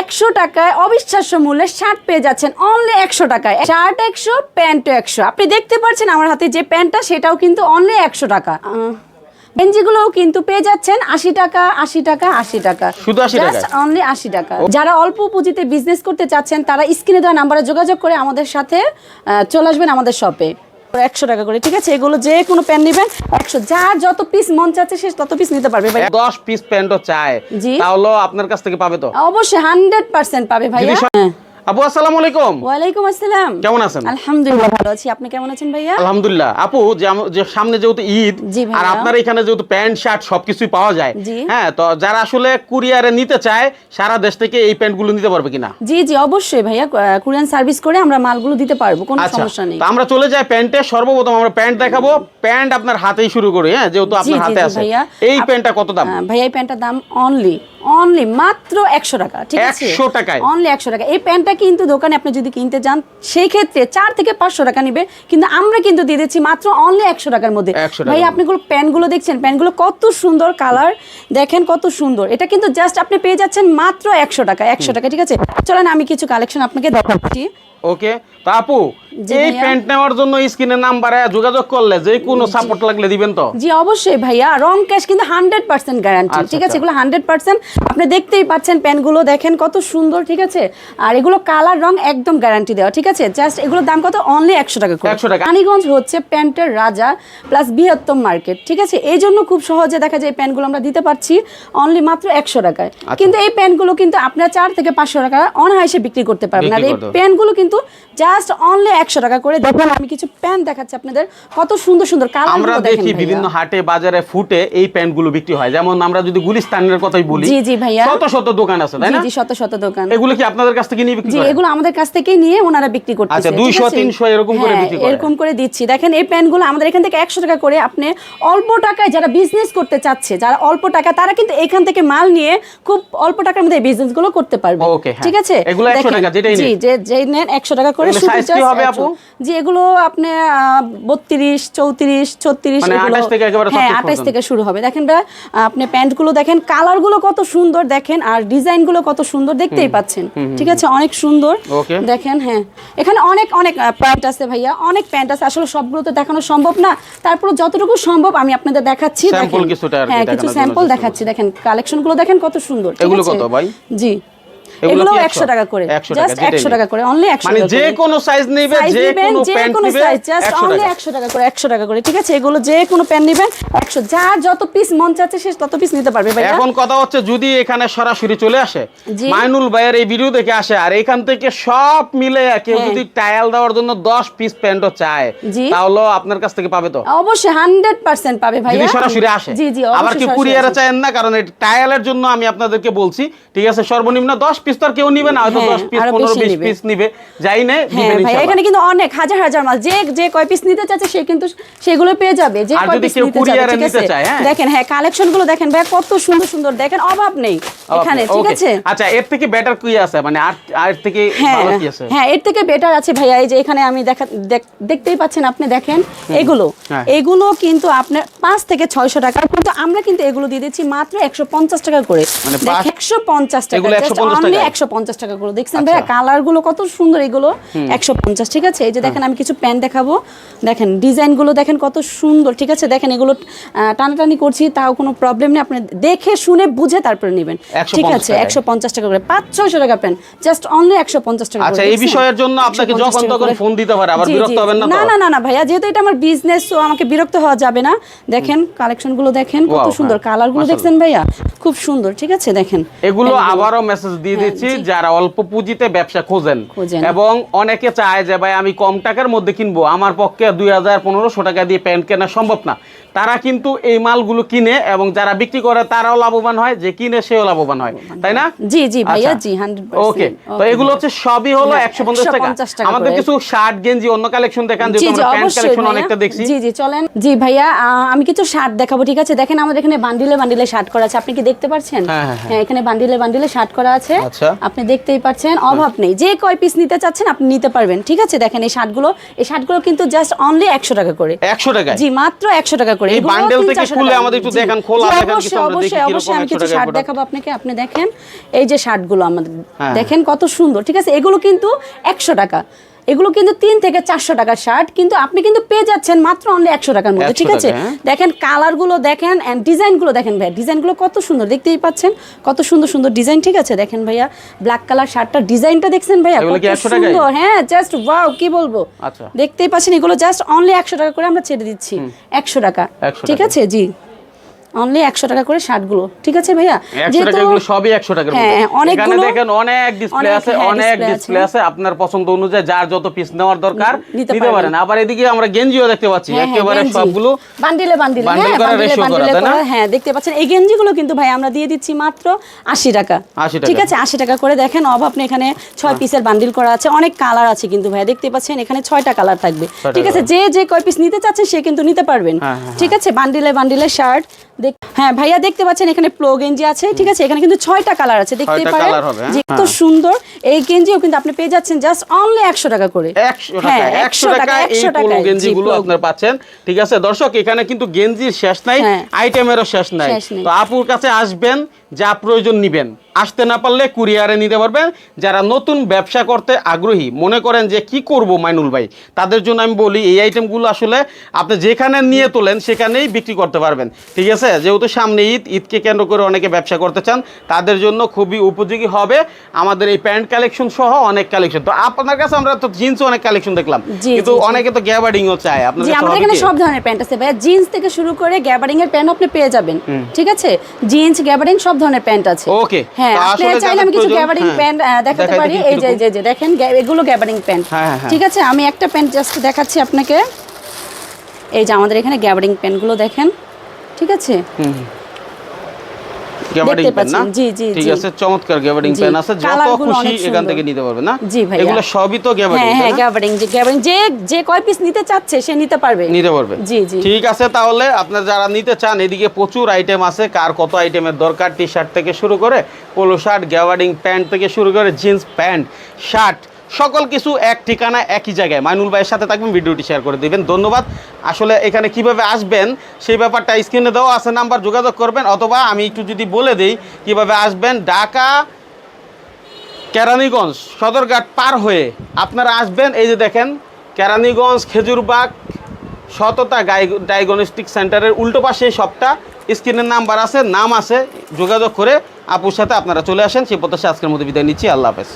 একশো টাকায় অবিশ্বাস্য মূল্যে শার্ট পেয়ে যাচ্ছেন অনলি একশো টাকায়। শার্ট একশো প্যান্টও একশো। আপনি দেখতে পাচ্ছেন আমার হাতে যে প্যান্টটা সেটাও কিন্তু অনলি একশো টাকা। গেঞ্জিগুলোও কিন্তু পেয়ে যাচ্ছেন আশি টাকা আশি টাকা আশি টাকা। শুধু অনলি আশি টাকা। যারা অল্প পুঁজিতে বিজনেস করতে চাচ্ছেন তারা স্ক্রিনে দেওয়া নাম্বারে যোগাযোগ করে আমাদের সাথে চলে আসবেন আমাদের শপে একশো টাকা করে ঠিক আছে? এগুলো যে কোনো প্যান্ট নেবেন একশো। যার যত পিস মন চাচ্ছে সে তত পিস নিতে পারবে ভাই। দশ পিস প্যান্টও চায় জি। তাহলে আপনার কাছ থেকে পাবে তো? অবশ্যই হান্ড্রেড পার্সেন্ট পাবে ভাই হ্যাঁ। আপু আসসালামু আলাইকুম। ওয়ালাইকুম আসসালাম। কেমন আছেন? আলহামদুলিল্লাহ ভালো আছি। আপনি কেমন আছেন ভাইয়া? আলহামদুলিল্লাহ। আপু যে সামনে যেহেতু ঈদ আর আপনার এখানে যেহেতু প্যান্ট শার্ট সবকিছুই পাওয়া যায় হ্যাঁ তো যারা আসলে কুরিয়ারে নিতে চায় সারা দেশ থেকে এই নিতে পারবে কিনা? জি জি অবশ্যই ভাইয়া। কুরিয়ান সার্ভিস করে আমরা মালগুলো দিতে পারব কোনো আচ্ছা সমস্যা নেই। তো আমরা চলে যাই প্যান্টে। সর্বপ্রথম আমরা প্যান্ট দেখাবো। প্যান্ট আপনার হাতেই শুরু করি হ্যাঁ যেহেতু আপনার হাতে আছে। এই প্যান্টটা কত দাম? ভাইয়া এই প্যান্টটার দাম অনলি অনলি মাত্র একশো টাকা ঠিক আছে? 100 টাকায়? অনলি একশো টাকা। এই প্যান্টটা কিন্তু দোকানে আপনি যদি কিনতে যান সেই ক্ষেত্রে চার থেকে পাঁচশো টাকা নিবে কিন্তু আমরা কিন্তু দিয়ে দিচ্ছি মাত্র অনলি একশো টাকার মধ্যে। ভাই। আপনি গুলো প্যান্টগুলো দেখছেন? প্যান্টগুলো কত সুন্দর কালার। দেখেন কত সুন্দর। এটা কিন্তু জাস্ট আপনি পেয়ে যাচ্ছেন মাত্র একশো টাকা। একশো টাকা ঠিক আছে? চলেন আমি কিছু কালেকশন আপনাকে দেখাচ্ছি। ওকে তো আপু এই প্যান্ট নেওয়ার জন্য স্ক্রিনের নাম্বারে যোগাযোগ করলে যে কোনো সাপোর্ট লাগলে দিবেন তো? জি অবশ্যই ভাইয়া। রং ক্যাশ কিন্তু হান্ড্রেড পার্সেন্ট গ্যারান্টি আচ্ছা, ঠিক আছে? আচ্ছা। এগুলো হান্ড্রেড পার্সেন্ট আপনি দেখতেই পাচ্ছেন প্যান্টগুলো দেখেন কত সুন্দর ঠিক আছে? আর এগুলো কালার রং একদম গ্যারান্টি দেওয়া ঠিক আছে? জাস্ট এগুলোর দাম কত? অনলি একশো টাকা করে। 100 টাকা। রানীগঞ্জ হচ্ছে প্যান্টের রাজা প্লাস বৃহত্তম মার্কেট ঠিক আছে? এই জন্য খুব সহজে দেখা যায় এই প্যান্টগুলো আমরা দিতে পারছি অনলি মাত্র একশো টাকায়। আচ্ছা। কিন্তু এই প্যান্টগুলো কিন্তু আপনার চার থেকে পাঁচশো টাকা অনায়াসে বিক্রি করতে পারবেন। আর এই। প্যান্টগুলো কিন্তু জাস্ট অনলি একশো টাকা করে দেখুন আমি কিছু প্যান্ট দেখাচ্ছি আপনাদের। কত সুন্দর সুন্দর কালার আমরা দেখি বিভিন্ন হাটে বাজারে ফুটে এই প্যান্টগুলো বিক্রি হয়। যেমন আমরা যদি গুলিস্তানের কথাই বলি জি, জি, ভাইয়া। শত শত দোকান আছে তাই না? জি শত শত দোকান। এগুলো কি আপনাদের কাছ থেকে নিয়ে বিক্রি জি এগুলো আমাদের কাছ থেকে নিয়ে ওনারা বিক্রি করতেছে আচ্ছা, 200, 300 এরকম করে হ্যাঁ, বিক্রি করে। এরকম করে দিচ্ছি। দেখেন এই প্যান্টগুলো আমাদের এখান থেকে একশো টাকা করে আপনি অল্প টাকায় যারা বিজনেস করতে চাচ্ছে যারা অল্প টাকা তারা কিন্তু এখান থেকে মাল নিয়ে খুব অল্প টাকার মধ্যে বিজনেসগুলো করতে পারবে। হ্যাঁ। ঠিক আছে? এগুলো 100 দেখেন, টাকা, যেটাই জি যে যেই নেন একশো টাকা করে শুধু size কি just হবে 100 আপু? জি এগুলো আপনি বত্রিশ চৌত্রিশ ছত্রিশ মানে 28 থেকে একেবারে হ্যাঁ আঠাশ থেকে শুরু হবে। দেখেন ভাই, আপনি প্যান্টগুলো দেখেন কালারগুলো কত সুন্দর দেখেন আর ডিজাইনগুলো কত সুন্দর দেখতেই পাচ্ছেন। ঠিক আছে? অনেক সুন্দর। দেখেন হ্যাঁ। এখানে অনেক অনেক প্যান্ট আছে ভাইয়া। অনেক প্যান্ট আছে। আসলে সবগুলো তো দেখানো সম্ভব না। তারপর যতটুকু সম্ভব আমি আপনাদের দেখাচ্ছি। হ্যাঁ কিছু স্যাম্পল দেখাচ্ছি। দেখেন কালেকশনগুলো দেখেন কত সুন্দর। ঠিক এগুলো আছে? কত ভাই? জি। এগুলো এগুলো 100? টাকা করে। জাস্ট যেটাই একশো নেই। টাকা করে অনলি একশো মানে যে। কোনো সাইজ নেবে যে কোনো প্যান্ট নেবে size, just 100 only টাকা। 100 টাকা করে 100 টাকা করে ঠিক আছে? এগুলো যে কোনো প্যান্ট নেবেন 100 যার যত পিস মন চাচ্ছে সে তত পিস নিতে পারবে ভাইয়া। এখন কথা হচ্ছে যদি এখানে সরাসরি চলে আসে মাইনুল ভাইয়ের এই ভিডিও দেখে আসে আর এখান থেকে সব মিলে কেউ হ্যাঁ। যদি টায়াল দেওয়ার জন্য 10 পিস প্যান্টও চায় তাহলে আপনার কাছ থেকে পাবে তো? অবশ্যই 100% পাবে ভাইয়া। যদি সরাসরি আসে। জি জি আবার কি কুরিয়ারে। চায়েন না? কারণ এই টায়ালের জন্য আমি আপনাদেরকে বলছি ঠিক আছে? সর্বনিম্ন 10 পিস তো আর কেউ নিবে না হয়তো হ্যাঁ, 10 পিস আরও 15 20 পিস নিবে। যাই হ্যাঁ ইনশাআল্লাহ। এখানে কিন্তু অনেক হাজার হাজার মাল যে যে কয় পিস নিতে চাচ্ছে সে কিন্তু সেগুলো পেয়ে যাবে যে কয় পিস নিতে ঠিক আছে? হ্যাঁ? দেখেন হ্যাঁ কালেকশনগুলো দেখেন ভাই কত সুন্দর সুন্দর দেখেন অভাব নেই এখানে ঠিক আছে? আচ্ছা এর থেকে বেটার কি আছে? মানে আর আর থেকে হ্যাঁ ভালো কি আছে? হ্যাঁ এর থেকে বেটার আছে ভাইয়া এই যে এখানে আমি দেখা দেখ- দেখতেই পাচ্ছেন আপনি দেখেন এগুলো। এগুলো কিন্তু আপনার পাঁচ থেকে ছয়শো টাকা কিন্তু আমরা কিন্তু এগুলো দিয়ে দিচ্ছি মাত্র একশো পঞ্চাশ টাকা করে। মানে একশো পঞ্চাশ টাকা এগুলো 150 অনলি টাকায়? একশো পঞ্চাশ টাকা করে দেখছেন আচ্ছা। ভাইয়া কালারগুলো কত সুন্দর এগুলো। একশো পঞ্চাশ ঠিক আছে? এই যে দেখেন আমি কিছু প্যান্ট দেখাবো। দেখেন ডিজাইনগুলো দেখেন কত সুন্দর ঠিক আছে? দেখেন এগুলো টানাটানি করছি তাও কোনো প্রবলেম নেই। আপনি দেখে শুনে বুঝে তারপরে নেবেন। ঠিক আছে? একশো পঞ্চাশ টাকা করে। পাঁচ ছয়শো টাকা প্যান্ট জাস্ট অনলি একশো পঞ্চাশ টাকা আচ্ছা এই বিষয়ের জন্য আপনাকে যখন তখন ফোন দিতে পারে। আবার বিরক্ত হবেন না না না না ভাইয়া যেহেতু এটা আমার বিজনেস তো আমাকে বিরক্ত হওয়া যাবে না। দেখেন কালেকশনগুলো দেখেন কত সুন্দর। হ্যাঁ, কালারগুলো দেখছেন ভাইয়া? খুব সুন্দর ঠিক আছে? দেখেন। এগুলো আবারও মেসেজ দিয়ে হ্যাঁ, দিচ্ছি যারা অল্প পুঁজিতে ব্যবসা খোঁজেন। এবং অনেকে চায় যে ভাই আমি কম টাকার মধ্যে কিনবো। আমার পক্ষে দুই হাজার পনেরোশো টাকা দিয়ে প্যান্ট কেনা সম্ভব না। তারা কিন্তু এই মালগুলো কিনে এবং যারা বিক্রি করে তারাও লাভবান হয়। যে কিনে সেও লাভবান হয়। তাই না? জি জি ভাইয়া আচ্ছা। জি হান্ড্রেড ওকে তো এগুলো হচ্ছে সবই হলো একশো পঞ্চাশ টাকা। আমাদের কিছু শার্ট গেঞ্জি অন্য কালেকশন দেখান জি জি প্যান্ট কালেকশন ভাইয়া। অনেকটা দেখছি। জি জি চলেন। জি ভাইয়া আমি কিছু শার্ট দেখাবো ঠিক আছে? দেখেন আমাদের এখানে বান্ডিলে বান্ডিলে শার্ট করা আছে। আপনি কি দেখতে পাচ্ছেন? হ্যাঁ, হ্যাঁ, হ্যাঁ। হ্যাঁ এখানে বান্ডিলে বান্ডিলে শার্ট করা আছে। আচ্ছা। আপনি দেখতেই পাচ্ছেন অভাব নেই। যে কয় পিস নিতে চাচ্ছেন আপনি নিতে পারবেন। ঠিক আছে? দেখেন এই শার্টগুলো এই শার্টগুলো কিন্তু জাস্ট অনলি একশো টাকা করে। একশো টাকা জি মাত্র একশো টাকা করে। এই বান্ডেল থেকে খুলে আমাদের একটু দেখান, খোলা দেখান কিছু অবশ্যই আমরা দেখি অবশ্যই অবশ্যই আমি কিছু শার্ট দেখাবো আপনাকে। আপনি দেখেন এই যে শার্টগুলো আমাদের হ্যাঁ। দেখেন কত সুন্দর। ঠিক আছে? এগুলো কিন্তু একশো টাকা। এগুলো কিন্তু তিন থেকে চারশো টাকার শার্ট কিন্তু আপনি কিন্তু পেয়ে যাচ্ছেন মাত্র অনলি একশো টাকার মধ্যে ঠিক আছে? হ্যাঁ। দেখেন কালারগুলো দেখেন অ্যান্ড ডিজাইনগুলো দেখেন ভাইয়া ডিজাইনগুলো কত সুন্দর দেখতেই পাচ্ছেন? কত সুন্দর সুন্দর ডিজাইন ঠিক আছে? দেখেন ভাইয়া ব্ল্যাক কালার শার্টটার ডিজাইনটা দেখছেন ভাইয়া কত সুন্দর হ্যাঁ জাস্ট ওয়াও কি বলব? আচ্ছা। দেখতেই পাচ্ছেন এগুলো জাস্ট অনলি একশো টাকা করে আমরা ছেড়ে দিচ্ছি একশো টাকা। ঠিক আছে? জি। অনলি একশো টাকা করে শার্টগুলো ঠিক আছে ভাইয়া? একশো সবই একশো টাকার মধ্যে। হ্যাঁ, অনেকগুলো- দেখেন অনেক ডিসপ্লে আছে হ্যাঁ, অনেক ডিসপ্লে আছে। আপনার পছন্দ অনুযায়ী যার যত পিস নেওয়ার দরকার নিতে পারেন। আবার এদিকে আমরা গেঞ্জিও দেখতে পাচ্ছি। হ্যাঁ, হ্যাঁ, একেবারে সবগুলো বান্ডিলে বান্ডিলে হ্যাঁ বান্ডিলে বান্ডিলে হ্যাঁ দেখতে পাচ্ছেন। এই গেঞ্জিগুলো কিন্তু ভাই আমরা দিয়ে দিচ্ছি মাত্র আশি টাকা। ঠিক আছে আশি টাকা করে দেখেন। অভাব নেই এখানে ছয় পিসের বান্ডিল করা আছে। অনেক কালার আছে কিন্তু ভাই দেখতে পাচ্ছেন এখানে ছয়টা কালার থাকবে। ঠিক আছে যে যে কয় পিস নিতে চাচ্ছেন সে কিন্তু নিতে পারবেন। হ্যাঁ, হ্যাঁ, ঠিক আছে বান্ডিলে বান্ডিলে শার্ট হ্যাঁ ভাইয়া দেখতে পাচ্ছেন এখানে প্লো গেঞ্জি আছে ঠিক আছে? এখানে কিন্তু ছয়টা কালার আছে দেখতে পারেন। হ্যাঁ? যে কত হ্যাঁ। সুন্দর এই গেঞ্জিও কিন্তু আপনি পেয়ে যাচ্ছেন জাস্ট অনলি একশো টাকা করে। একশো হ্যাঁ, টাকা একশো 100 টাকা একশো টাকা গেঞ্জিগুলো আপনারা পাচ্ছেন ঠিক আছে? দর্শক এখানে কিন্তু গেঞ্জির শেষ নাই হ্যাঁ। আইটেমেরও শেষ নাই। তো আপুর কাছে আসবেন যা প্রয়োজন নিবেন। আসতে না পারলে কুরিয়ারে নিতে পারবেন। যারা নতুন ব্যবসা করতে আগ্রহী মনে করেন যে কি করব মাইনুল ভাই তাদের জন্য আমি বলি এই আইটেমগুলো আসলে আপনি যেখানে নিয়ে তোলেন সেখানেই বিক্রি করতে পারবেন। ঠিক আছে? যেহেতু সামনে ঈদ ঈদকে কেন্দ্র করে অনেকে ব্যবসা করতে চান তাদের জন্য খুবই উপযোগী হবে আমাদের এই প্যান্ট কালেকশন সহ অনেক কালেকশন। তো আপনার কাছে আমরা তো জিন্স অনেক কালেকশন দেখলাম কিন্তু। অনেকে তো গ্যাবার্ডিংও চায়। আপনার আমাদের এখানে সব ধরনের প্যান্ট আছে ভাইয়া। জিন্স থেকে শুরু করে গ্যাবারিং এর প্যান্ট আপনি পেয়ে যাবেন। ঠিক আছে? জিন্স গ্যাবারিং সব ধরনের প্যান্ট আছে। Okay, হ্যাঁ আপনি চাইলে আমি কিছু গ্যাবারিং প্যান্ট দেখাতে পারি। এই যে যে যে দেখেন এগুলো গ্যাবারিং প্যান্ট হ্যাঁ। ঠিক আছে আমি একটা প্যান্ট জাস্ট দেখাচ্ছি আপনাকে। এই যে আমাদের এখানে গ্যাবারিং প্যান্টগুলো দেখেন। ঠিক আছে? গ্যাবার্ডিং প্যান না? জি, জি, ঠিক আছে চমৎকার গ্যাবার্ডিং প্যান আছে। যত খুশি এখান থেকে নিতে পারবে না? জি ভাইয়া। এগুলো সবই তো গ্যাবার্ডিং হ্যাঁ হ্যাঁ যে গ্যাবারিং যে যে কয় পিস নিতে চাচ্ছে সে নিতে পারবে। নিতে পারবে। জি, জি। ঠিক আছে তাহলে আপনার যারা নিতে চান এদিকে প্রচুর আইটেম আছে। কার কত আইটেমের দরকার? টি শার্ট থেকে শুরু করে পোলো শার্ট গ্যাবার্ডিং প্যান্ট থেকে শুরু করে জিন্স প্যান্ট শার্ট সকল কিছু এক ঠিকানা, একই জায়গায়। মাইনুল ভাইয়ের সাথে থাকবেন, ভিডিওটি শেয়ার করে দিবেন। ধন্যবাদ। আসলে এখানে কীভাবে আসবেন, সেই ব্যাপারটা স্ক্রিনে দেওয়া আছে নাম্বার যোগাযোগ করবেন, অথবা আমি একটু যদি বলে দিই কীভাবে আসবেন, ঢাকা, কেরানীগঞ্জ, সদরঘাট পার হয়ে আপনারা আসবেন। এই যে দেখেন, কেরানীগঞ্জ, খেজুরবাগ, সততা ডায়াগনস্টিক সেন্টারের উল্টো পাশে শপটা স্ক্রিনের নাম্বার আছে, নাম আছে, যোগাযোগ করে আপুর সাথে আপনারা চলে আসেন। সেই প্রত্যাশা আজকের মধ্যে বিদায় নিচ্ছি। আল্লাহ হাফেজ।